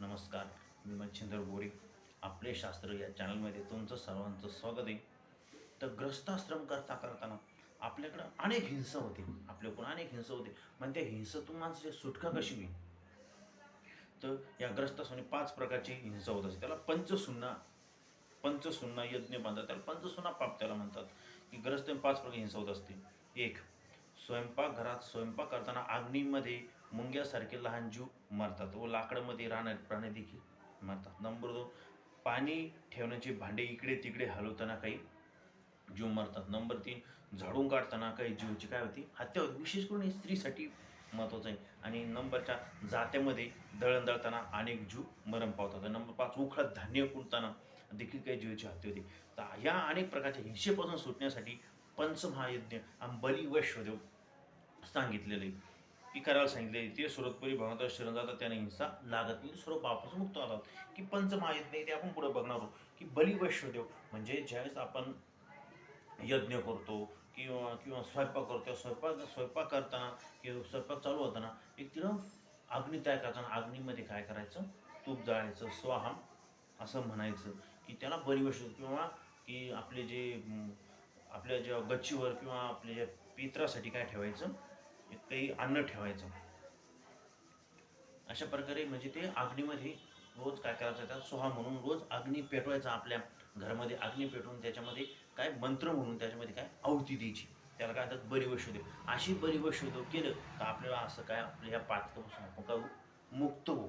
नमस्कार मी मच्छिंद्र बोरे. आपले शास्त्र या चॅनलमध्ये तुमचं सर्वांचं स्वागत आहे. तर ग्रस्ताश्रम करता करताना आपल्याकडं अनेक हिंसा होते. आपल्याकडून अनेक हिंसा होते. पण त्या हिंसातून माणसाची सुटका कशी होईल? तर या ग्रस्ताश्रमी पाच प्रकारची हिंसा होत असते. त्याला पंचसुन्ना पंचसुन्ना यज्ञ बांधतात. त्याला पंचसुन्ना पाप त्याला म्हणतात. की ग्रस्त पाच प्रकार हिंसा होत असते. एक स्वयंपाकघरात स्वयंपाक करताना अग्नीमध्ये मुंग्यासारखे लहान जीव मरतात व लाकडामध्ये राहणारे प्राणी देखील मरतात. नंबर दोन पाणी ठेवण्याचे भांडे इकडे तिकडे हलवताना काही जीव मरतात. नंबर तीन झाडून काढताना काही जीवची काय होती? हत्या होती. विशेष करून हे स्त्रीसाठी महत्त्वाचं आहे. आणि नंबर चार जात्यामध्ये दळण दळताना अनेक जीव मरण पावतात. नंबर पाच उखळात धान्य कुटताना देखील काही जीवाची हत्या होती. तर या अनेक प्रकारच्या हिंसेपासून सुटण्यासाठी पंचमहायज्ञ आणि बली वैश्वदेव सांगितलेलं. आहे की करायला सांगितले ते सुरतपुरी भगवंत शरण जातात त्याने हिंसा लागत नाही. सर्व पापासून मुक्त होतात. की पंच माहीत नाही ते आपण पुढे बघणार आहोत. की बली वैश्वदेव म्हणजे ज्यावेळेस आपण यज्ञ करतो किंवा किंवा स्वयंपाक करतो स्वयंपाक स्वयंपाक करताना किंवा स्वयंपाक चालू होताना एक तिनं अग्नी तयार करताना अग्नीमध्ये काय करायचं? तूप जाळायचं स्वाहा असं म्हणायचं. की त्याला बलिवश किंवा की आपले जे आपल्या ज्या गच्चीवर किंवा आपल्या ज्या पित्रासाठी काय ठेवायचं? काही अन्न ठेवायचं अशा प्रकारे म्हणजे ते अग्नीमध्ये रोज काय करायचं त्या सोहा म्हणून रोज अग्नी पेटवायचा आपल्या घरामध्ये. अग्नी पेटवून त्याच्यामध्ये काय मंत्र म्हणून त्याच्यामध्ये काय आवती द्यायची. त्याला काय म्हणतात? बलिवशोदेव अशी बलिवशोदेव केलं तर आपल्याला असं काय आपल्या या पातकापासून आपण काय मुक्त होऊ.